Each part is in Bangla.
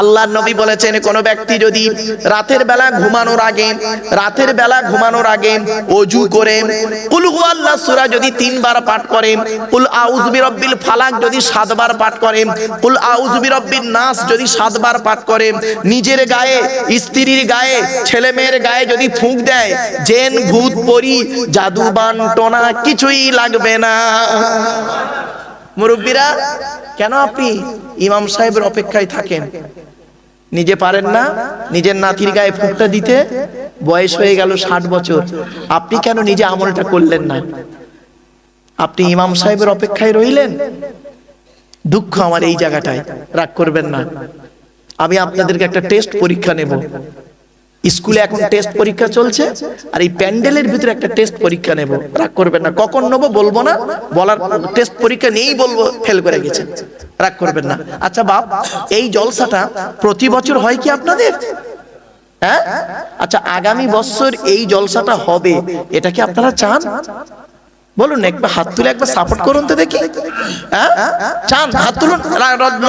আল্লাহ নবী বলেছেন, কোন ব্যক্তি যদি রাতের বেলা ঘুমানোর আগে, রাতের বেলা ঘুমানোর আগে অজু করে, কুল হু আল্লাহ যদি তিনবার পাঠ করে, কুল আউযু বিরাব্বিল ফালাক যদি সাতবার পাঠ করে, কুল আউযু বিরাব্বিন নাস যদি সাতবার পাঠ করে, নিজের গায়ে, স্ত্রীর গায়ে ছেলে মেয়ের গায়ে যদি ফুঁক দেয়, জেন, ভূত, পরি জাদু বান টোনা কিছুই লাগবে না। মুরব্বীরা, কেন আপনি ইমাম সাহেবের অপেক্ষায় থাকেন? নিজে পারেন না, নিজের নাতির গায়ে ফুকটা দিতে, বয়স হয়ে গেল ষাট বছর। আপনি কেন নিজে আমলটা করলেন না? আপনি ইমাম সাহেবের অপেক্ষায় রইলেন? দুঃখ আমার এই জায়গাটায়। রাগ করবেন না। আমি আপনাদেরকে একটা টেস্ট পরীক্ষা নেব। স্কুলে এখন টেস্ট পরীক্ষা চলছে আর এই প্যান্ডেলের ভিতরে একটা টেস্ট পরীক্ষা নেব। রাগ করবেন না। কখন নেব বলব না। বলার টেস্ট পরীক্ষা নিয়েই বলব ফেল করে গেছে রাগ করবেন না। আচ্ছা বাপ, এই জলসাটা প্রতি বছর হয় কি আপনাদের? হ্যাঁ? আচ্ছা আগামী বছর এই জলসাটা হবে, এটা কি আপনারা চান? বলুন, একবার হাত তুলে একবার সাপোর্ট করুন তো দেখি। হ্যাঁ? চান? হাত তুলুন।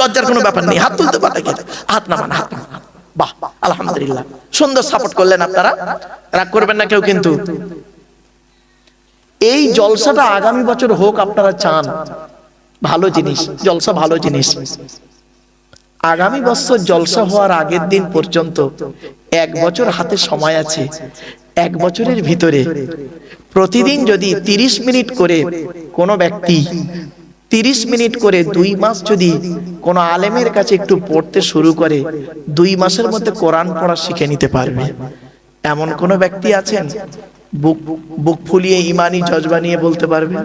লজ্জার কোনো ব্যাপার নেই। হাত তুলতে পারে হাত হাত নামান, হাত। বাহ, আলহামদুলিল্লাহ। সুন্দর সাপোর্ট করলেন আপনারা। রাগ করবেন না কেউ কিন্তু। এই জলসাটা আগামী বছর হোক আপনারা চান। ভালো জিনিস, জলসা ভালো জিনিস। আগামী বছর জলসা হওয়ার আগের দিন পর্যন্ত এক বছর হাতে সময় আছে। এক বছরের ভিতরে। প্রতিদিন যদি তিরিশ মিনিট করে কোনো ব্যক্তি তিরিশ মিনিট করে দুই মাস যদি কোনো আলেমের কাছে একটু পড়তে শুরু করে, দুই মাসের মধ্যে কোরআন পড়া শিখে নিতে পারবে। এমন কোনো ব্যক্তি আছেন? বুক বুক ফুলিয়ে ইমানি জজবা নিয়ে বলতে পারবে?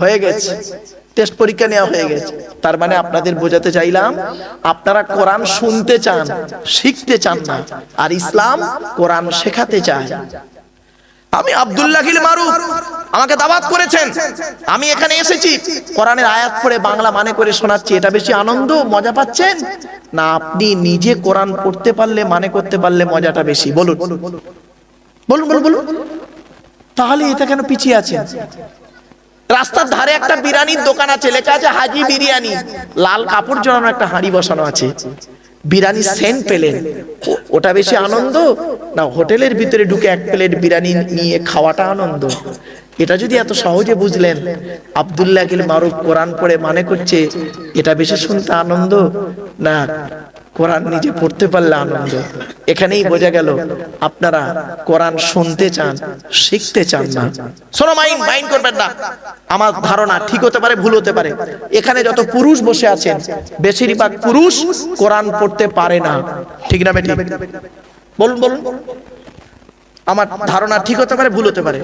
হয়ে গেছে। টেস্ট পরীক্ষা নেওয়া হয়ে গেছে। তার মানে আপনাদের বোঝাতে চাইলাম, আপনারা কোরআন শুনতে চান, শিখতে চান না, আর ইসলাম কোরআন শেখাতে চায়। আমি আব্দুল্লাহিল মারুফ। আমাকে দাওয়াত করেছেন। আমি এখানে এসেছি। কোরআনের আয়াত পড়ে বাংলা মানে করে শোনাচ্ছি। এটা বেশি আনন্দ, মজা পাচ্ছেন? না, আপনি নিজে কোরআন পড়তে পারলে মানে করতে পারলে মজাটা বেশি। বলুন। বলুন বলুন বলুন। তাহলে এটা কেন পিছিয়ে আছে রাস্তার ধারে একটা বিরিয়ানির দোকান আছে। লেখা আছে হাজি বিরিয়ানি। লাল কাপড় জড়ানো একটা হাঁড়ি বসানো আছে। বিরিয়ানি সেন্ট পেলেন। ওটা বেশি আনন্দ? না, হোটেলের ভিতরে ঢুকে এক প্লেট বিরানি নিয়ে খাওয়াটা আনন্দ। এটা যদি এত সহজে বুঝলেন, আবদুল্লাহ মারুফ কোরআন পড়ে মানে করছে, এটা বেশি শুনতে আনন্দ? না কোরআন নিজে পড়তে পারলে আনন্দ। এখানেই বোঝা গেল আপনারা কোরআন শুনতে চান শিখতে চান না। শোনো মাইন্ড মাইন্ড করবেন না। আমার ধারণা ঠিক হতে পারে ভুল হতে পারে। এখানে যত পুরুষ বসে আছেন বেশিরভাগ পুরুষ কোরআন পড়তে পারে না। ঠিক না বেটি বলুন বলুন। আমার ধারণা ঠিক হতে পারে ভুল হতে পারে।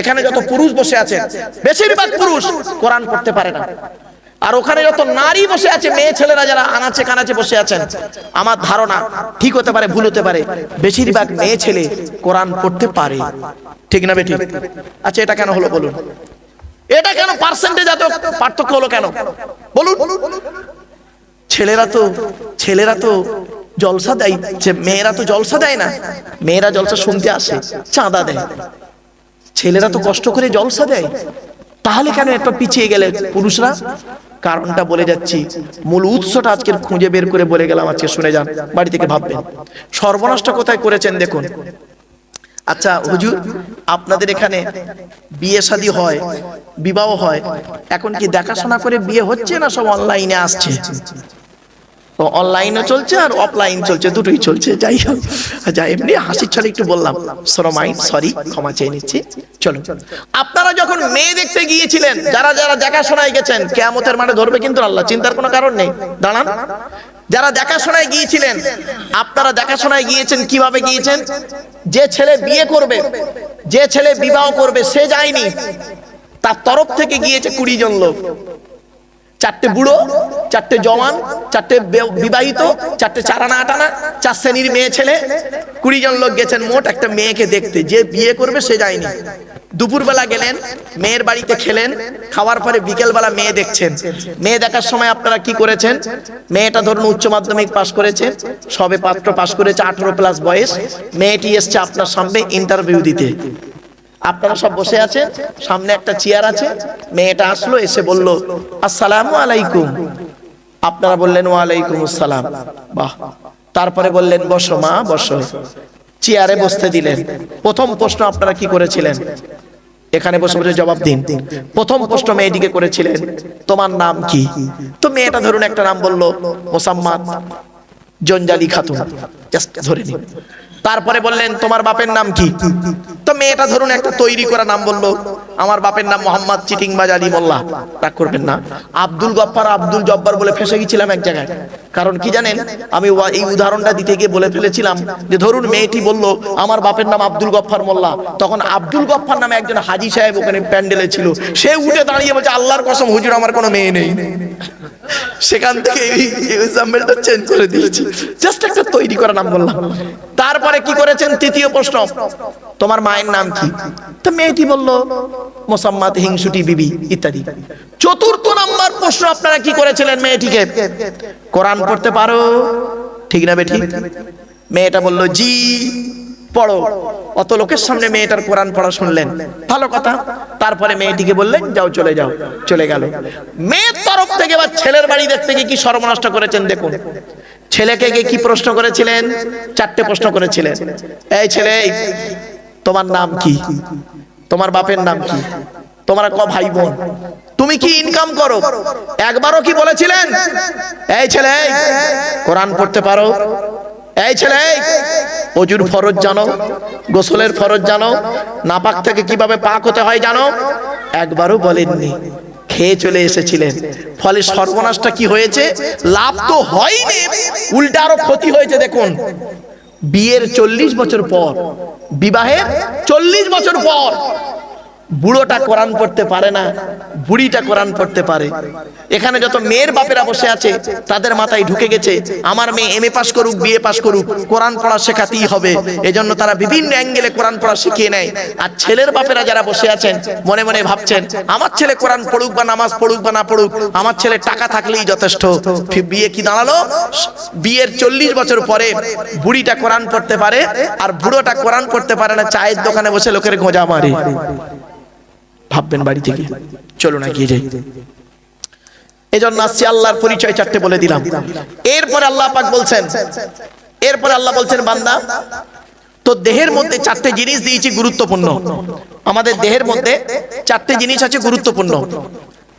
এখানে যত পুরুষ বসে আছেন বেশিরভাগ পুরুষ কোরআন পড়তে পারে না। আর ওখানে যত নারী বসে আছে, মেয়ে ছেলেরা যারা আনাচে কানাচে বসে আছেন, আমার ধারণা ঠিক হতে পারে, ভুল হতে পারে। বেশিরভাগ মেয়ে ছেলে কোরআন পড়তে পারে। ঠিক না বেটি? আচ্ছা এটা কেন হলো বলুন। এটা কেন পার্সেন্টেজ এত পার্থক্য হলো কেন? বলুন। ছেলেরা তো ছেলেরা তো জলসা দেয় মেয়েরা তো জলসা দেয় না। মেয়েরা জলসা শুনতে আসে, চাঁদা দেয়। ছেলেরা তো কষ্ট করে জলসা দেয়। তাহলে কেন এত পিছিয়ে গেলে পুরুষরা? কারণটা বলে যাচ্ছি, মূল উৎসটা আজকে খুঁজে বের করে বলে গেলাম আজকে, শুনে যান, বাড়ি থেকে ভাববেন। সর্বনাশটা কোথায় করেছেন দেখুন। আচ্ছা হুজুর, আপনাদের এখানে বিয়ে শাদী হয়, বিবাহ হয়, এখন কি দেখাশোনা করে বিয়ে হচ্ছে না সব অনলাইনে আসছে? তো অনলাইনও চলছে আর অফলাইন চলছে, দুটোই চলছে, যাই হোক। যাই এমনি হাসির ছলে একটু বললাম। সরমাইন সরি ক্ষমা চেয়ে নিচ্ছি। চলো। আপনারা যখন মেয়ে দেখতে গিয়েছিলেন, যারা যারা দেখাশোনায় গেছেন, কেয়ামতের মানে ধরবে কিন্তু আল্লাহ, চিন্তার কোনো কারণ নেই। দাঁড়ান। যারা দেখাশোনায় গিয়েছিলেন, আপনারা দেখাশোনায় গিয়েছেন, কীভাবে গিয়েছেন? যে ছেলে বিয়ে করবে, যে ছেলে বিবাহ করবে, সে যায়নি। তার তরফ থেকে গিয়েছে কুড়ি জন লোক। চারটে বুড়ো, চারটে জওয়ান, চারটে বিবাহিত, চারটে চারানা আটানা, চার শ্রেণির মেয়ে ছেলে। কুড়ি জন লোক গেছেন মোট, একটা মেয়েকে দেখতে। যে বিয়ে করবে, সে যায়নি। দুপুরবেলা গেলেন, মেয়ের বাড়িতে খেলেন, খাওয়ার পরে বিকেলবেলা মেয়ে দেখছেন। মেয়ে দেখার সময় আপনারা কি করেছেন? মেয়েটা ধরুন উচ্চ মাধ্যমিক পাশ করেছে, সবে পাত্র পাশ করেছে, আঠারো প্লাস বয়স। মেয়েটি এসছে আপনার সামনে ইন্টারভিউ দিতে। আপনারা সব বসে আছেন। সামনে একটা চেয়ার আছে। মেয়েটা আসলো, এসে বলল, আসসালামু আলাইকুম। আপনারা বললেন, ওয়ালাইকুম আসসালাম। বাহ। তারপরে বললেন, বসো মা, বসো। চেয়ারে বসতে দিলেন। প্রথম প্রশ্ন আপনারা কি করেছিলেন? এখানে বসে বসে জবাব দিন। প্রথম প্রশ্ন মেয়েটিকে করেছিলেন, তোমার নাম কি? তো মেয়েটা ধরুন একটা নাম বলল, মোসাম্মাদ জঞ্জালি খাতুন। জাস্ট ধরে নিন। তারপরে বললেন, তোমার বাপের নাম কি? তো মেয়েটা ধরুন একটা তৈরি করা নাম বলল, আমার বাপের নাম মোহাম্মদ চিটিংবাজ আলী মোল্লা। রাগ করবেন না। আব্দুল গফফার আব্দুল জব্বার বলে ফেসে গেছিলাম এক জায়গায়। কারণ কি জানেন, আমি এই উদাহরণটা দিতে গিয়ে বলে ফেলেছিলাম যে, ধরুন মেয়েটি বলল, আমার বাপের নাম আব্দুল গফফার মোল্লা। তখন আব্দুল গফফার নামে একজন হাজি সাহেব ওখানে প্যান্ডেলে ছিল। সে উঠে দাঁড়িয়ে বলছে, আল্লাহর কসম, হুজুর, আমার কোনো মেয়ে নেই। সেখান থেকে এই এক্সাম্পলটা চেঞ্জ করে দিয়েছি। জাস্ট একটা তৈরি করা নাম বললাম। তারপরে কি করেছেন? তৃতীয় প্রশ্ন, তোমার মায়ের নাম কি? তো মেয়েটি বলল, মোসাম্মদ হিংসুটি বিবি, ইত্যাদি। চতুর্থ নাম্বার প্রশ্ন আপনারা কি করেছিলেন মেয়েটিকে? কোরআন পড়তে পারো? ঠিক না বেটি মেয়েটা বলল, জি। পড়ো। অত লোকের সামনে মেয়েটার কোরআন পড়া শুনলেন। ভালো কথা। তারপরে মেয়েটিকে বললেন, যাও, চলে যাও। চলে গেল। মেয়ের তরফ থেকে বা ছেলের বাড়ি দেখতে গিয়ে কি সর্বনষ্ট করেছেন দেখুন। ছেলেকে গিয়ে কি প্রশ্ন করেছিলেন? চারটে প্রশ্ন করেছিলেন। এই ছেলে, তোমার নাম কি? তোমার বাপের নাম কি? তোমার ক ভাই বোন? তুমি কি ইনকাম করো? একবারও কি বলেছিলেন? এই ছেলে, কোরআন পড়তে পারো এই ছেলে অজুর ফরজ জানো, গোসলের ফরজ জানো, নাপাক থেকে কীভাবে পাক হতে হয় জানো? একবারও বলেননি, খেয়ে চলে এসেছিলেন। ফলে সর্বনাশটা কি হয়েছে? লাভ তো হয়নি, উল্টা আরও ক্ষতি হয়েছে, দেখুন। বিয়ের চল্লিশ বছর পর, বিবাহের চল্লিশ বছর পর বুড়োটা কোরআন পড়তে পারে না, বুড়িটা কোরআন পড়তে পারে। এখানে যত মেয়ের বাপেরা বসে আছে, তাদের মাথায় ঢুকে গেছে, আমার মেয়ে এম এ পাস করুক বিএ পাস করুক, কোরআন পড়া শেখাতেই হবে। এজন্য তারা বিভিন্ন অ্যাঙ্গেলে কোরআন পড়া শিখিয়ে নেয়। আর ছেলের বাপেরা যারা বসে আছেন, মনে মনে ভাবছেন, আমার ছেলে কোরআন পড়ুক বা নামাজ পড়ুক বা না পড়ুক, আমার ছেলে টাকা থাকলেই যথেষ্ট। বিয়ে কি দাঁড়াল? বিয়ের চল্লিশ বছর পরে বুড়িটা কোরআন পড়তে পারে, আর বুড়োটা কোরআন পড়তে পারে না, চায়ের দোকানে বসে লোকের গোঁজা মারে। ভাববেন বাড়ি থেকে। চলো না গিয়ে যাই। এজন্য আসছি আল্লাহর পরিচয় চারটে বলে দিলাম। এরপর আল্লাহ পাক বলছেন, এরপর আল্লাহ বলছেন, বান্দা, তো দেহের মধ্যে চারটে জিনিস দিয়েছি গুরুত্বপূর্ণ। আমাদের দেহের মধ্যে চারটে জিনিস আছে গুরুত্বপূর্ণ।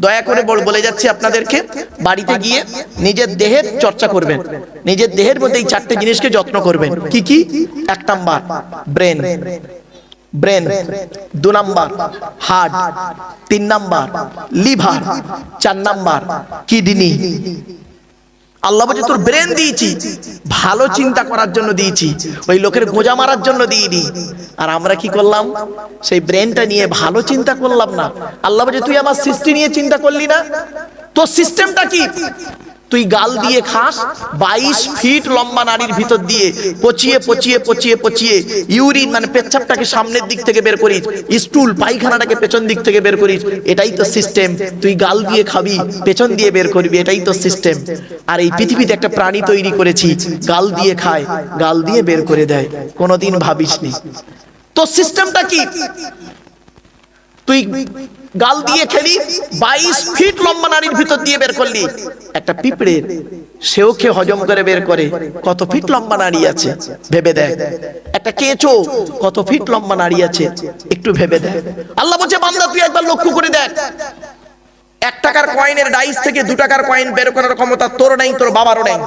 দয়া করে বলে যাচ্ছি আপনাদেরকে, বাড়িতে গিয়ে নিজের দেহের চর্চা করবেন। নিজের দেহের মধ্যে এই চারটে জিনিসকে যত্ন করবেন। কি কি? এক নাম্বার, ব্রেন। ব্রেন, দু নাম্বার, হার্ট, তিন নাম্বার, লিভার, চার নাম্বার, কিডনি। আল্লাহ বলছে, তোর ব্রেন দিয়েছি, ভালো চিন্তা করার জন্য দিয়েছি, ওই লোকের গোজা মারার জন্য দিইনি। আর আমরা কি করলাম? সেই ব্রেনটা নিয়ে ভালো চিন্তা করলাম না। আল্লাহ বলছে, তুই আমার সৃষ্টি নিয়ে চিন্তা করলি না? তোর সিস্টেমটা কি? তুই গাল দিয়ে খাস, বাইশ ফিট লম্বা নারীর ভিতর দিয়ে পচিয়ে পচিয়ে পচিয়ে পচিয়ে ইউরিন মানে পেচ্ছাপটাকে সামনের দিক থেকে বের করিস, স্টুল, পায়খানাটাকে পেছন দিক থেকে বের করিস, এটাই তো সিস্টেম তুই গাল দিয়ে খাবি, পেছন দিয়ে বের করবি, এটাই তো সিস্টেম আর এই পৃথিবীতে একটা প্রাণী তৈরি করেছি, গাল দিয়ে খায়, গাল দিয়ে বের করে দেয়, কোনোদিন ভাবিসনি। তো সিস্টেমটা কি? তুই গাল দিয়ে খেলি, বাইশ ফিট লম্বা নারীর ভিতর দিয়ে বের করলি। একটা পিঁপড়ে, সেও খেয়ে হজম করে বের করে, কত ফিট লম্বা নারী আছে, ভেবে দেখ। একটা কেঁচো, কত ফিট লম্বা নারী আছে, একটু ভেবে দেয় আল্লাহ বলছে, বান্দা, তুই একবার লক্ষ্য করে দেখ। এক টাকার কয়েনের ডাইস থেকে দু টাকার কয়েন বের করার ক্ষমতা তোর নেই, তোর বাবারও নেই।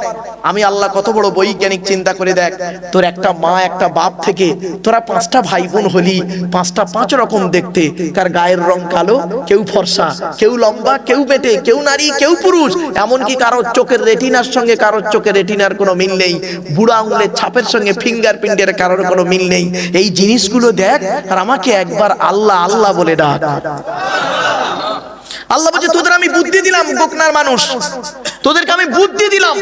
আমি আল্লাহ কত বড় বৈজ্ঞানিক চিন্তা করে দেখ, তোর একটা মা, একটা বাপ থেকে তোরা পাঁচটা ভাই বোন হলি, পাঁচটা পাঁচ রকম দেখতে। কার গায়ের রং কালো, কেউ ফর্সা, কেউ লম্বা, কেউ বেটে, কেউ নারী, কেউ পুরুষ। এমনকি কারোর চোখের রেটিনার সঙ্গে কারোর চোখের রেটিনার কোনো মিল নেই। বুড়া আঙুলের ছাপের সঙ্গে ফিঙ্গারপ্রিন্টের কারোর কোনো মিল নেই। এই জিনিসগুলো দেখ আর আমাকে একবার আল্লাহ আল্লাহ বলে ডাক। আল্লাহ বলছে তোদের আমি বুদ্ধি দিলাম গোকনার মানুষ। তোদেরকে আমি বুদ্ধি দিলাম।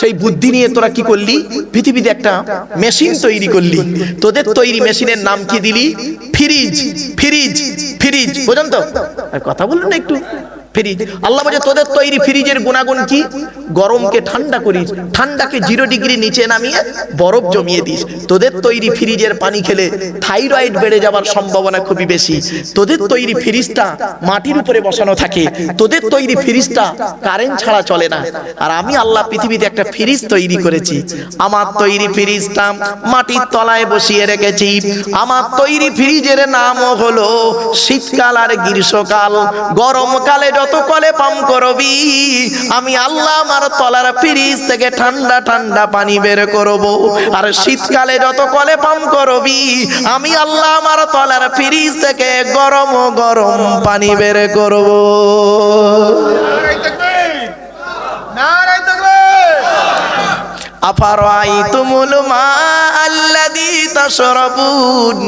সেই বুদ্ধি নিয়ে তোরা কি করলি? পৃথিবীতে একটা মেশিন তৈরি করলি। তোদের তৈরি মেশিনের নাম কি দিলি? Fridge fridge fridge. বোঝেন তো? আর কথা বলুন না একটু। ফ্রিজ। আল্লাহ বলে তোদের তৈরি ফ্রিজের গুণাগুণ কি? গরমকে ঠান্ডা করিস। ঠান্ডাকে জিরো ডিগ্রি নিচে নামিয়ে বরফ জমিয়ে দিস। তোদের তৈরি ফ্রিজের পানি খেলে থাইরয়েড বেড়ে যাওয়ার সম্ভাবনা খুবই বেশি। তোদের তৈরি ফ্রিজটা মাটির উপরে বসানো থাকে। তোদের তৈরি ফ্রিজটা কারেন্ট ছাড়া চলে না। আর আমি আল্লাহ পৃথিবীতে একটা ফ্রিজ তৈরি করেছি। আমার তৈরি ফ্রিজটা মাটির তলায় বসিয়ে রেখেছি। আমার তৈরি ফ্রিজের নাম হলো শীতকাল আর গ্রীষ্মকাল। গরমকালে যত কলে পাম করবি, আমি আল্লাহ আমার তলার ফ্রিজ থেকে ঠান্ডা ঠান্ডা পানি বের করব। আর শীতকালে যত কলে পাম করবি, আমি আল্লাহ আমার তলার ফ্রিজ থেকে গরম গরম পানি বের করব। আফারাইতুমুল মা আল্লাযী তাশরাবুন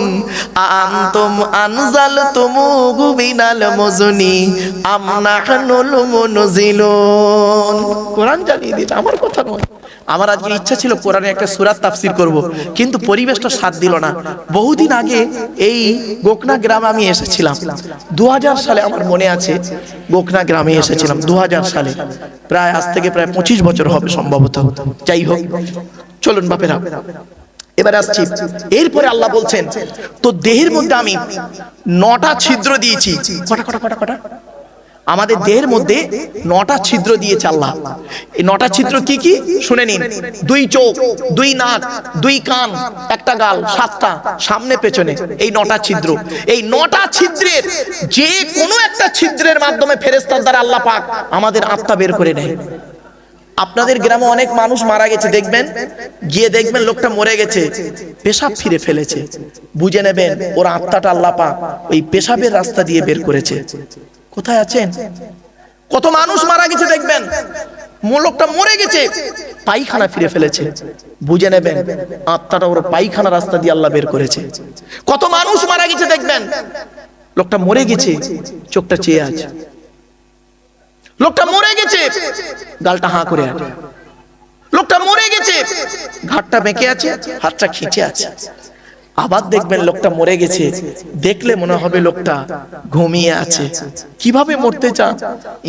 আনতুম আনজালতুমুহু মিনাল মুজনি আম নাহনুল মুনজিলুন কোরআন জানিয়ে দিয়েছে আমার কথা নয়। আমার আজকে ইচ্ছা ছিল কোরআনে একটা সুরাত তাফসির করব, কিন্তু পরিবেশটা সাথ দিল না। বহুদিন আগে এই গোকনা গ্রামে আমি এসেছিলাম। দু হাজার সালে আমার মনে আছে, গোকনা গ্রামে এসেছিলাম দু সালে। প্রায় আজ থেকে প্রায় পঁচিশ বছর হবে সম্ভবত। যাই হোক, চলুন বাপেরা। এবার আসছি। এরপরে আল্লাহ বলছেন তো দেহের মধ্যে আমি নটা ছিদ্র দিয়েছি। কটা কটা কটা কটা? আমাদের দেহের মধ্যে নটা ছিদ্র দিয়েছে আল্লাহ। এই নটা ছিদ্র কি কি? শুনে নিন। দুই চোখ দুই নাক দুই কান একটা গাল সাতটা সামনে পেছনে। এই নটা ছিদ্র। এই নটা ছিদ্রের যে কোনো একটা ছিদ্রের মাধ্যমে ফেরেস্তার দ্বারা আল্লাহ পাক আমাদের আত্মা বের করে নেয়। আপনাদের গ্রামে অনেক মানুষ মারা গেছে দেখবেন? গিয়ে দেখবেন লোকটা মরে গেছে পেশাব ফিরে ফেলেছে। বুঝে নেবেন ওর আত্মাটা আল্লাপা ওই পেশাবের রাস্তা দিয়ে বের করেছে। কোথায় আছেন? কত মানুষ মারা গেছে দেখবেন। মো- লোকটা মরে গেছে। পায়খানা ফিরে ফেলেছে। বুঝে নেবেন, আত্মাটা ওর পায়খানা রাস্তা দিয়ে আল্লাহ বের করেছে। কত মানুষ মারা গেছে দেখবেন। লোকটা মরে গেছে, চোখটা চেয়ে আছে। লোকটা মরে গেছে, গালটা হাঁ করে আছে। লোকটা মরে গেছে, ঘাটটা বেঁকে আছে, হাতটা খিঁচে আছে। আবার দেখবেন লোকটা মরে গেছে। দেখলে মনে হবে লোকটা ঘুমিয়ে আছে। কীভাবে মরতে চান?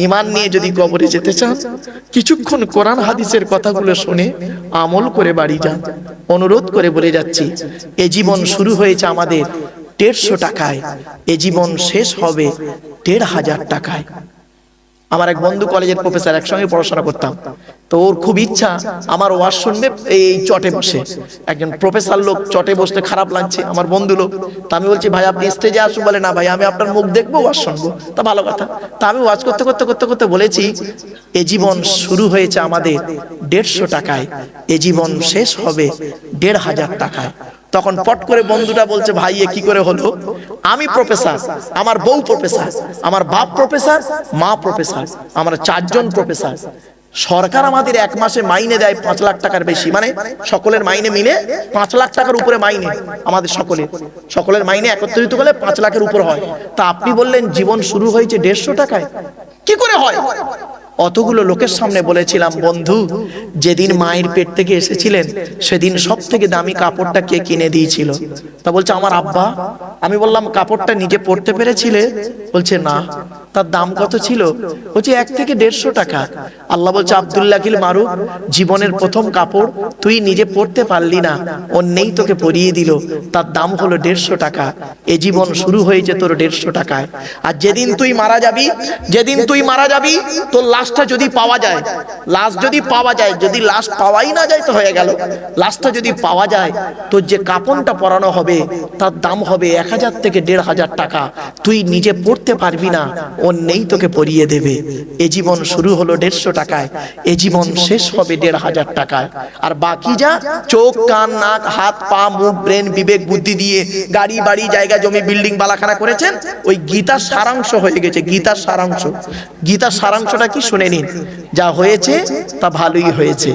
ইমান নিয়ে যদি কবরে যেতে চান, কিছুক্ষণ কোরআন হাদিসের কথাগুলো শুনে আমল করে বাড়ি যান। অনুরোধ করে বলে যাচ্ছি, এ জীবন শুরু হয়েছে আমাদের দেড়শো টাকায়, এ জীবন শেষ হবে দেড় হাজার টাকায়। আমার এক বন্ধু কলেজের প্রফেসর একসঙ্গে পড়াশোনা করতাম। তো ওর খুব ইচ্ছা, আমার ওয়াজ শুনবে, এই চটে বসে। একজন প্রফেসর লোক চটে বসতে খারাপ লাগছে, আমার বন্ধু লোক। তা আমি বলছি, ভাই, আপনি স্টেজে আসুন, বলে, না ভাই, আমি আপনার মুখ দেখব, ওয়াজ শুনব। তা ভালো কথা। তা আমি ওয়াজ করতে করতে করতে করতে বলেছি, এ জীবন শুরু হয়েছে আমাদের দেড়শো টাকায়, এ জীবন শেষ হবে দেড় হাজার টাকায়। তখন পট করে বন্ধুটা বলছে ভাই এ কি করে হলো? আমি প্রফেসর আমার বউ প্রফেসর আমার বাপ প্রফেসর মা প্রফেসর আমরা চারজন প্রফেসর। সরকার আমাদের এক মাসে মাইনে দেয় পাঁচ লাখ টাকার বেশি। মানে সকলের মাইনে মিলে পাঁচ লাখ টাকার উপরে মাইনে আমাদের সকলের। সকলের। মাইনে একত্রিত করলে পাঁচ লাখের উপর হয়। তা আপনি বললেন জীবন শুরু হয়েছে দেড়শো টাকায়? কি করে হয়? অতগুলো লোকের সামনে বলেছিলাম, বন্ধু, যেদিন মায়ের পেট থেকে এসেছিলেন, সেদিন সব থেকে দামি কাপড়টা কে কিনে দিয়েছিল? তা বলছে, আমার আব্বা। আমি বললাম, কাপড়টা নিজে পরতে পেরেছিলে? বলছে, না। তার দাম কত ছিল? বলছে, এক থেকে দেড়শো টাকা। আল্লাহ বলছে আবদুল্লাহিল মারুফ, জীবনের প্রথম কাপড় তুই নিজে পরতে পারলি না। অন্যেই তোকে পরিয়ে দিল। তার দাম হলো দেড়শো টাকা। এ জীবন শুরু হয়েছে তোর দেড়শো টাকায়। আর যেদিন তুই মারা যাবি, যেদিন তুই মারা যাবি, তোর লাশটা যদি পাওয়া যায় লাশ যদি পাওয়া যায় যদি লাশ পাওয়াই না যায় তো হয়ে গেল। লাশটা যদি পাওয়া যায় তোর যে কাপনটা পরানো হবে তার দাম হবে এক হাজার থেকে দেড় হাজার টাকা। তুই নিজে পড়তে পারবি না অন্যেই তোকে পরিয়ে দেবে। এ জীবন শুরু হলো দেড়শো টাকায় এ জীবন শেষ হবে দেড় হাজার টাকায়। আর বাকি যা চোখ কান নাক হাত পা মুখ ব্রেন বিবেক বুদ্ধি দিয়ে গাড়ি বাড়ি জায়গা জমি বিল্ডিং বালাখানা করেছেন ওই গীতার সারাংশ হয়ে গেছে গীতার সারাংশ। গীতার সারাংশটা কি শুনে নিন। যা হয়েছে, তা ভালোই হয়েছে।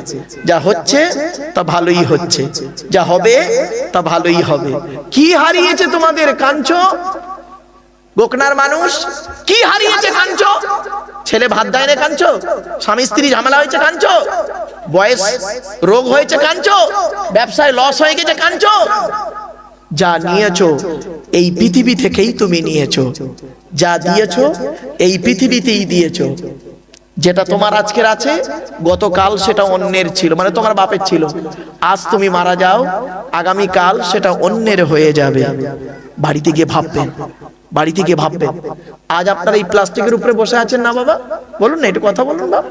যা হচ্ছে, তা ভালোই হচ্ছে। যা হবে, তা ভালোই হবে। কি হারিয়েছে তোমাদের কাঞ্চ? গোকনার মানুষ, কি হারিয়েছে কাঞ্চ? ছেলে ভাত দেয় না কাঞ্চ? স্বামী স্ত্রী ঝামেলা হয়েছে কাঞ্চ? বয়স রোগ হয়েছে কাঞ্চ? ব্যবসায় লস হয়ে গেছে কাঞ্চ? যা নিয়েছো, এই পৃথিবী থেকেই তুমি নিয়েছো। যা দিয়েছ, এই পৃথিবীতেই দিয়েছ। যেটা তোমার আজকের আছে, গতকাল সেটা অন্যের ছিল মানে তোমার বাপের ছিল। আজ তুমি মারা যাও আগামী কাল সেটা অন্যের হয়ে যাবে। বাড়িতে গিয়ে ভাববেন, বাড়িতে গিয়ে ভাববেন। আজ আপনারা এই প্লাস্টিকের উপরে বসে আছেন না বাবা? বলুন না, একটু কথা বলুন বাবা।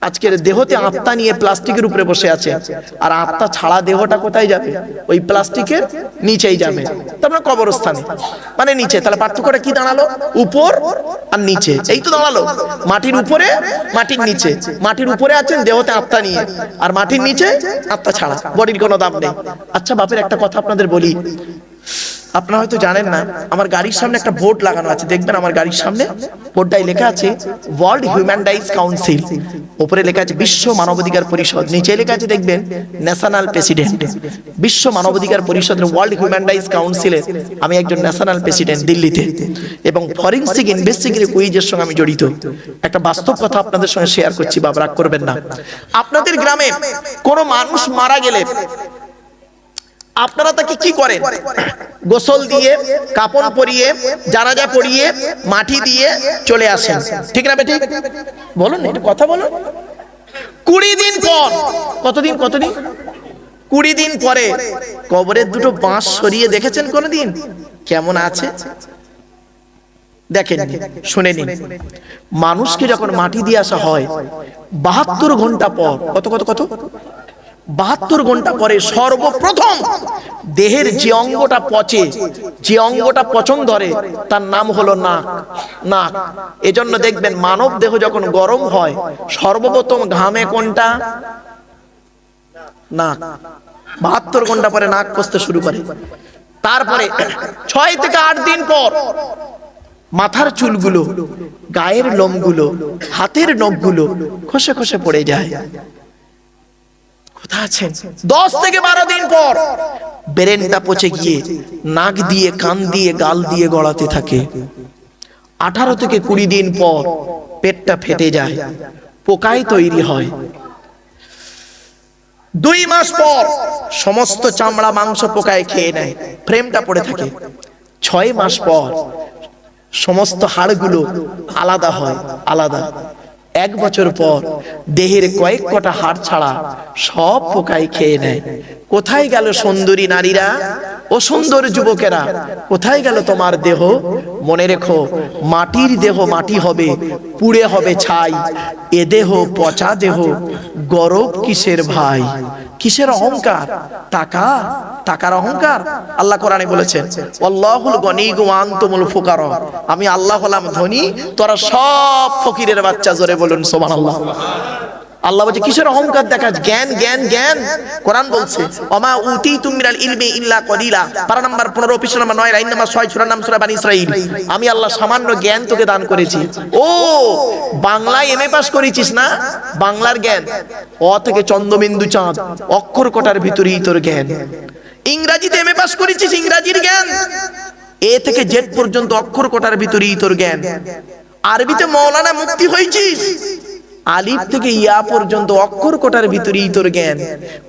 আজকের দেহতে আত্মা নিয়ে প্লাস্টিকের উপরে বসে আছে। আর আত্মা ছাড়া দেহটা কোথায় যাবে? ওই প্লাস্টিকের নিচেই যাবে। তারপরে কবরস্থানে। মানে নিচে। তাহলে পার্থক্যটা কি দাঁড়াল? উপর আর নিচে। এই তো দাঁড়াল। মাটির উপরে, মাটির নিচে। মাটির উপরে আছেন দেহতে আত্মা নিয়ে। আর মাটির নিচে আত্মা ছাড়া। বডির কোনো দাম নেই। আচ্ছা বাপের একটা কথা আপনাদের বলি। আপনারা হয়তো জানেন না, আমার গাড়ির সামনে একটা বোর্ড লাগানো আছে। দেখবেন আমার গাড়ির সামনে বোর্ডটাই লেখা আছে ওয়ার্ল্ড হিউম্যান রাইটস কাউন্সিল উপরে লেখা আছে, বিশ্ব মানবাধিকার পরিষদ। নিচে লেখা আছে, দেখবেন ন্যাশনাল প্রেসিডেন্ট বিশ্ব মানবাধিকার পরিষদের ওয়ার্ল্ড হিউম্যান রাইটস কাউন্সিলের আমি একজন ন্যাশনাল প্রেসিডেন্ট দিল্লিতে। এবং ফরেন্সিক ইনভেস্টিগেটিভ কুইজের সঙ্গে আমি জড়িত। একটা বাস্তব কথা আপনাদের সঙ্গে শেয়ার করছি বাবা রাগ করবেন না। আপনাদের গ্রামে কোনো মানুষ মারা গেলে আপনারা তাকে কি করেন? গোসল দিয়ে, কাপড় পরিয়ে, জানাজা পরিয়ে মাটি দিয়ে চলে আসেন। ঠিক না বেটি বলুন একটু কথা বলুন। কুড়ি দিন পর, কতদিন কতদিন? কুড়ি দিন পরে, কবরের দুটো বাঁশ সরিয়ে দেখেছেন কোনোদিন? কেমন আছে? দেখেন শুনে নিন মানুষকে যখন মাটি দিয়ে আসা হয়, বাহাত্তর ঘণ্টা পর, কত কত কত? বাহাত্তর ঘণ্টা পরে সর্বপ্রথম দেহের যে অঙ্গটা পচে, যে অঙ্গটা পচন ধরে তার নাম হলো নাক। নাক। এজন্য দেখবেন মানব দেহ যখন গরম হয়, সর্বপ্রথম ঘামে কোনটা? নাক। বাহাত্তর ঘণ্টা পরে নাক পচতে শুরু করে। তারপরে ছয় থেকে আট দিন পর মাথার চুলগুলো, গায়ের লোমগুলো, হাতের নখগুলো খসে খসে পড়ে যায়। কোথায় আছেন? দশ থেকে বারো দিন পর ব্রেনটা পচে গিয়ে নাক দিয়ে কান দিয়ে গাল দিয়ে গড়াতে থাকে। আঠারো থেকে কুড়ি দিন পর পেটটা ফেটে যায় পোকায় তৈরি হয়। দুই মাস পর সমস্ত চামড়া মাংস পোকায় খেয়ে নেয়। ফ্রেমটা পড়ে থাকে। ছয় মাস পর সমস্ত হাড়গুলো আলাদা হয়। আলাদা। এক বছর পর দেহের কয়েক কটা হাড় ছাড়া সব পোকায় খেয়ে নেয়। কোথায় গেল সুন্দরী নারীরা? ও সুন্দর যুবকেরা, কোথায় গেল তোমার দেহ? মনে রেখো, মাটির দেহ মাটি হবে, পুড়ে হবে ছাই। এ দেহ পচা দেহ, গরব কিসের ভাই? কিসের অহংকার? টাকা। টাকার অহংকার? আল্লাহ কোরআনে বলেছেন, আল্লাহুল গনি গুয়ান্তুমুল ফুকার। আমি আল্লাহ হলাম ধনী, তোরা সব ফকিরের বাচ্চা, জোরে বলুন সোমান আল্লাহ বলছে কিসের অহংকার দেখা জ্ঞান জ্ঞান জ্ঞান। কোরআন বলছে অমা উতি তুমিরাল ইলমি ইল্লা কলিলা। পারা নাম্বার 15 পৃষ্ঠা নাম্বার 9 লাইন নাম্বার 6 সূরা নাম সূরা বানি ইসরাইল। আমি আল্লাহ সামান্য জ্ঞান তোকে দান করেছি। ও বাংলায় এমএ পাস করেছিস না? বাংলার জ্ঞান। অ থেকে চন্দ্রবিন্দু চাঁদ অক্ষর কটার ভিতরেই তোর জ্ঞান। ইংরাজিতে এমএ পাস করেছিস ইংরাজির জ্ঞান? এ থেকে জেড পর্যন্ত অক্ষর কটার ভিতরেই তোর জ্ঞান। আরবিতে মৌলানা মুক্তি হয়েছিস? আলিফ থেকে ইয়া পর্যন্ত অক্ষর কোটার ভিতরেই তোর জ্ঞান?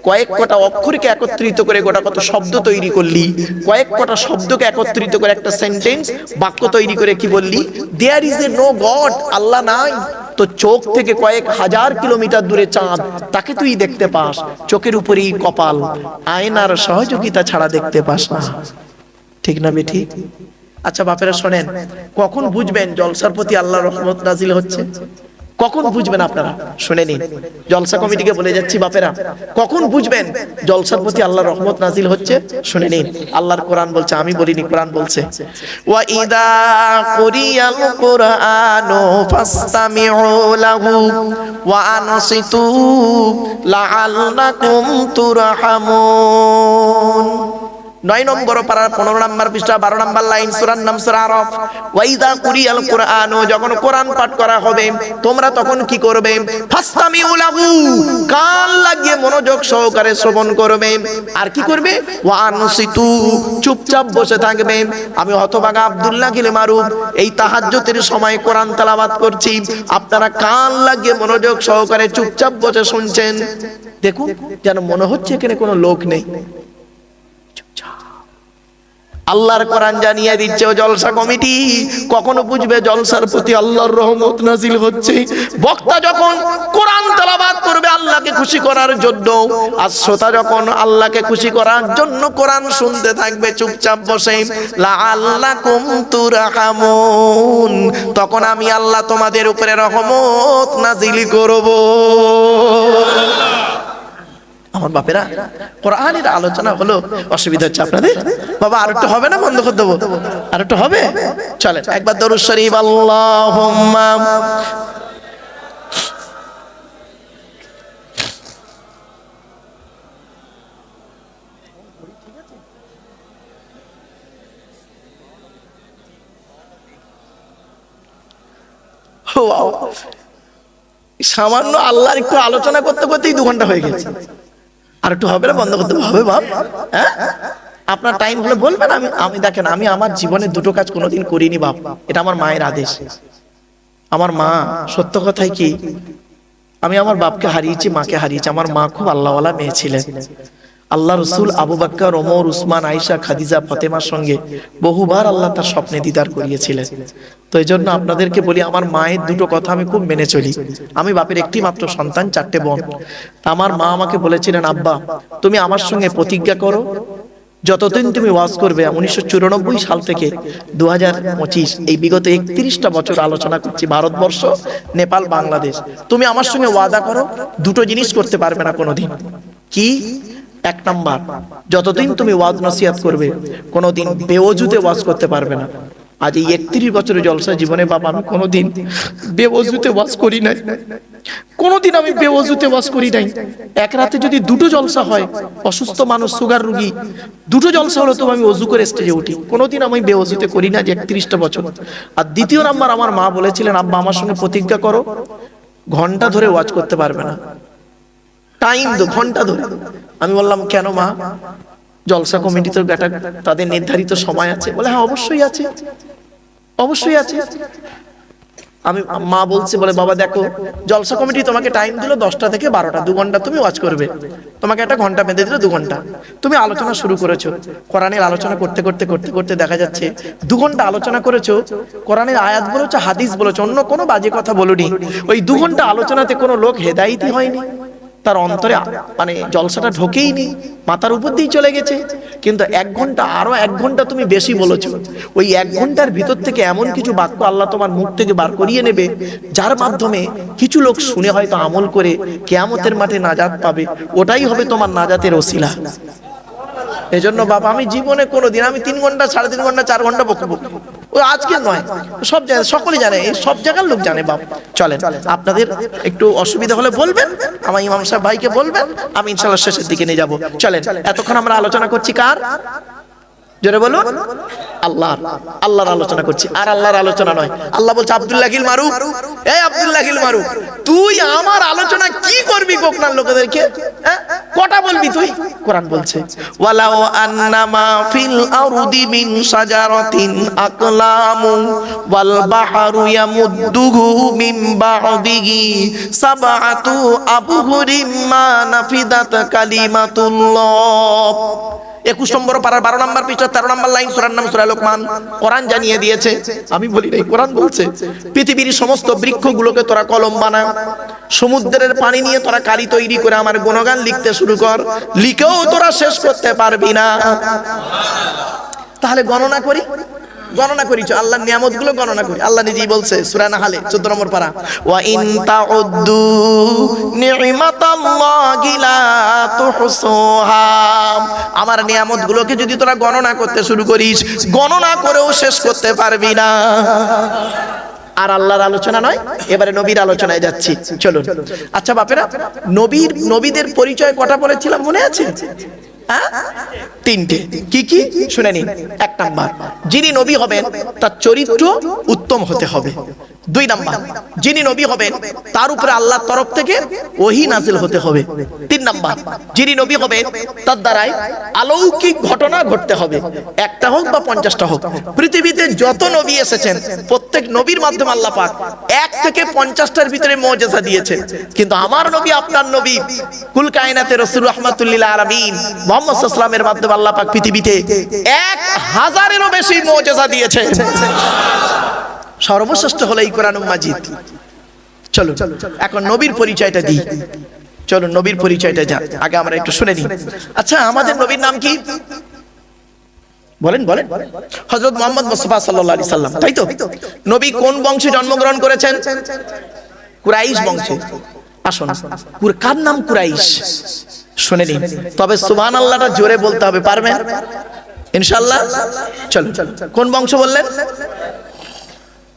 কয়েক কটা অক্ষরকে একত্রিত করে গোটা কত শব্দ তৈরি করলি? কয়েক কটা শব্দকে একত্রিত করে একটা সেন্টেন্স বাক্য তৈরি করে কি বললি? There is a no God Allah নাই। তো চোখ থেকে কয়েক হাজার কিলোমিটার দূরে চাঁদ, তাকে তুই দেখতে পাস। চোখের উপরেই কপাল, আয়নার সহযোগিতা ছাড়া দেখতে পাস না। ঠিক না বেঠি? আচ্ছা বাপেরা শোনেন, কখন বুঝবেন জলসার প্রতি আল্লাহ রহমত নাজিল হচ্ছে? কখন বুঝবেন আপনারা? শুনে নিন জলসা কমিটিকে বলে যাচ্ছি বাপেরা কখন বুঝবেন? জলসার প্রতি আল্লাহর রহমত নাজিল হচ্ছে? শুনে নিন আল্লাহর কোরআন বলছে আমি বলিনি কোরআন বলছে। ওয়া ইদা কুরিয়াল কুরআনু ফাসতামিউ লাহু ওয়া আনসিতু লাআল্লাকুম তুরহামুন। নয় নম্বর পাড়ার পনেরো নম্বর পৃষ্ঠা, বারো নম্বর লাইন, সুরার নাম সুরা আরফ। ওয়াইদা কুরিয়াল কোরআন, যখন কোরআন পাঠ করা হবে, তোমরা তখন কি করবে? ফাস্তামি উলাহু কান লাগিয়ে মনোযোগ সহকারে শ্রবণ করবে। আর কি করবে? ওয়ানসিতু চুপচাপ বসে থাকবে। আমি হতভাগা আব্দুল্লাহ গিলে মারুফ, এই তাহাজ্জুদের সময় কোরআন তেলাওয়াত করছি। আপনারা কান লাগিয়ে মনোযোগ সহকারে চুপচাপ বসে শুনছেন। দেখুন, যেন মনে হচ্ছে এখানে কোনো লোক নেই। আল্লাহর কোরআন জানিয়ে দিচ্ছে, ও জলসা কমিটি। কখনো বুঝবে জলসার প্রতি আল্লাহর রহমত নাজিল হচ্ছে। বক্তা যখন কোরআন তেলাবাদ করবে, আল্লাহকে খুশি করার জন্য, আর শ্রোতা যখন আল্লাহকে খুশি করার জন্য কোরআন শুনতে থাকবে, চুপচাপ বসে, লাআল্লাকুম তুরহামুন, তখন আমি আল্লাহ তোমাদের উপরে রহমত নাজিল করব। আমার বাপেরা, কোরআনের আলোচনা হলো, অসুবিধা হচ্ছে আপনাদের? বাবা, আর একটু হবে না? বন্ধ করে দেবো। আর একটু হবে? চলেন, একবার দরুদ শরীফ, আল্লাহুম্মা। সামান্য আল্লাহর একটু আলোচনা করতে করতেই দু ঘণ্টা হয়ে গেছে। আর একটু হবে না, বন্ধ করতে হবে? বাপ হ্যাঁ? আপনার টাইম হলে বলবেন, আমি আমি দেখেন, আমি আমার জীবনে দুটো কাজ কোনোদিন করিনি বাপ এটা আমার মায়ের আদেশ। আমার মা, সত্য কথাই কি? আমি আমার বাপকে হারিয়েছি, মাকে হারিয়েছি। আমার মা খুব আল্লাহওয়ালা মেয়ে ছিলেন। আল্লাহ রসুল আবু বাক্কার, ওমর, উসমান, আয়েশা, খাদিজা, ফতেমার সঙ্গে বহুবার আল্লাহ তার স্বপ্নে দিদার করিয়েছিলেন। তো এই জন্য আপনাদেরকে বলি, আমার মায়ের দুটো কথা আমি খুব মেনে চলি। আমি বাপের একটি মাত্র সন্তান, চারটে বোন। আমার মা আমাকে বলেছিলেন, আব্বা, তুমি আমার সঙ্গে প্রতিজ্ঞা করো। যতদিন তুমি ওয়াজ করবে, উনিশশো চুরানব্বই সাল থেকে দু হাজার পঁচিশ, এই বিগত একত্রিশটা বছর আলোচনা করছি, ভারতবর্ষ, নেপাল, বাংলাদেশ। তুমি আমার সঙ্গে ওয়াদা করো, দুটো জিনিস করতে পারবে না কোনোদিন। কি? এক নাম্বার, যতদিন তুমি ওয়াজ নসিহাত করবে, কোনোদিন বেওজুতে ওয়াজ করতে পারবে না। আজ এই একত্রিশ বছরের জলসা জীবনে বাবা, আমি কোনোদিন বেওজুতে ওয়াজ করি নাই। কোনোদিন আমি বেওজুতে ওয়াজ করি নাই। এক রাতে যদি দুটো জলসা হয়, অসুস্থ মানুষ, সুগার রুগী, দুটো জলসা হলো তো আমি অজু করে স্টেজে উঠি। কোনোদিন আমি বেওজুতে করি না যে একত্রিশটা বছর। আর দ্বিতীয় নাম্বার, আমার মা বলেছিলেন, আব্বা, আমার সঙ্গে প্রতিজ্ঞা করো, ঘণ্টা ধরে ওয়াজ করতে পারবে না। টাইম দো ঘণ্টা ধরে। আমি বললাম, কেন মা? জলসা কমিটি তো একটা তাদের নির্ধারিত সময় আছে। বলে হ্যাঁ অবশ্যই আছে। অবশ্যই আছে। আমি, মা বলছে, বলে, বাবা, দেখো, জলসা কমিটি তোমাকে টাইম দিল দশটা থেকে বারোটা। দু ঘণ্টা তুমি ওয়াচ করবে। তোমাকে একটা ঘণ্টা বেঁধে দিল দু ঘণ্টা। তুমি আলোচনা শুরু করেছ। কোরআনের আলোচনা করতে করতে করতে করতে দেখা যাচ্ছে, দু ঘণ্টা আলোচনা করেছ, কোরআনের আয়াত বলেছ, হাদিস বলেছ, অন্য কোনো বাজে কথা বলুনি। ওই দু ঘণ্টা আলোচনাতে কোনো লোক হেদাইতই হয়নি। তার অন্তরে মানে জলসাটা ঢোকেই নি মাথার উপর দিয়েই চলে গেছে। কিন্তু এক ঘণ্টা, আরও এক ঘণ্টা তুমি বেশি বলেছ। ওই এক ঘণ্টার ভিতর থেকে এমন কিছু বাক্য আল্লাহ তোমার মুখ থেকে বার করিয়ে নেবে, যার মাধ্যমে কিছু লোক শুনে হয়তো আমল করে কেয়ামতের মাঠে নাজাত পাবে। ওটাই হবে তোমার নাজাতের ওসিলা। এজন্য বাবা, আমি জীবনে কোনোদিন, আমি তিন ঘণ্টা, সাড়ে তিন ঘণ্টা, চার ঘণ্টা বকবো। ও আজকে নয়, সব জায়গায়, সকলে জানে সব জায়গার লোক জানে বাপ। চলেন, আপনাদের একটু অসুবিধা হলে বলবেন, আমার ইমাম সাহেব ভাইকে বলবেন, আমি ইনশাল্লাহ শেষের দিকে নিয়ে যাব। চলেন, এতক্ষণ আমরা আলোচনা করছি কার? জোরে বলুন। আল্লাহ আল্লাহর আলোচনা করছি। আর আল্লাহর আলোচনা নয়। আল্লাহ বলছে, আব্দুল্লাহ গিল মারু এই আব্দুল্লাহ গিল মারু তুই আমার আলোচনা কি করবি কোকনার লোকেদেরকে? হ্যাঁ? কটা বলবি তুই? কোরআন বলছে, ওয়ালাউ আন্নামা ফিল আরদি মিন শাজারাতিন আকলামু ওয়াল বাহরু ইয়ামুদ্দুহু মিন বা'দিহি সাবআতু আবহুরিম মা নাফিদাত কালিমাতুল্লাহ। একুশ নম্বর পারার বারো নম্বর পৃষ্ঠা তেরো নম্বর লাইন, সুরার নাম সুরা লোকমান। কোরআন জানিয়ে দিয়েছে। আমি বলি নাই, কোরআন বলছে, পৃথিবীর সমস্ত বৃক্ষগুলোকে তোরা কলম বানা। সমুদ্রের পানি নিয়ে তোরা কালি তৈরি করে আমার গুণগান লিখতে শুরু কর। লিখেও তোরা শেষ করতে পারবি না। তাহলে গণনা করি। গণনা করি আল্লাহর নিয়ামতগুলো গণনা করি। আল্লাহ নিজেই বলছে, সূরা নাহালে 14 নম্বর পারা, ওয়া আমার নিয়ামত গুলোকে যদি তোরা গণনা করতে শুরু করিস, গণনা করেও শেষ করতে পারবি না। আর আল্লাহর আলোচনা নয়, এবারে নবীর আলোচনায় যাচ্ছি, চলুন। আচ্ছা বাপেরা, নবীর, নবীদের পরিচয় কটা বলেছিলাম মনে আছে? তিনটে। কি কি? শুনে নিন। এক নাম্বার, যিনি নবী হবেন, তার চরিত্র উত্তম হতে হবে। দুই নাম্বার, যিনি নবী হবেন, তার উপরে আল্লাহর তরফ থেকে ওহি নাজিল হতে হবে। তিন নাম্বার, যিনি নবী হবেন, তার দ্বারাই অলৌকিক ঘটনা ঘটতে হবে। একটা হোক বা পঞ্চাশটা হোক, পৃথিবীতে যত নবী এসেছেন, প্রত্যেক নবীর মাধ্যমে আল্লাহ পাক এক থেকে পঞ্চাশটার ভিতরে মজেজা দিয়েছেন। কিন্তু আমার নবী, আপনার নবী, কুল কায়নাতে রসুল রহমাতুল্লিল আলমিন মোহাম্মদ সাল্লামের মাধ্যমে আল্লাহ পাক পৃথিবীতে এক হাজারেরও বেশি মজেজা দিয়েছে সর্বশ্রেষ্ঠ হলো এই কোরআন মাজিদ। চলো এখন নবীর পরিচয়টা দিই। চলো নবীর পরিচয়টা যা আগে আমরা একটু শুনে নিই। আচ্ছা আমাদের নবীর নাম কি? বলেন বলেন। হজরত মোহাম্মদ মুস্তফা আলাইহি সাল্লাম, তাই তো? নবী কোন বংশে জন্মগ্রহণ করেছেন? কুরাইশ বংশে। আসুন, কুর- নাম কুরাইশ? শুনে নিন। তবে সুবহান আল্লাহটা জোরে বলতে হবে, পারবেন? ইনশাআল্লাহ। চলো কোন বংশ বললেন?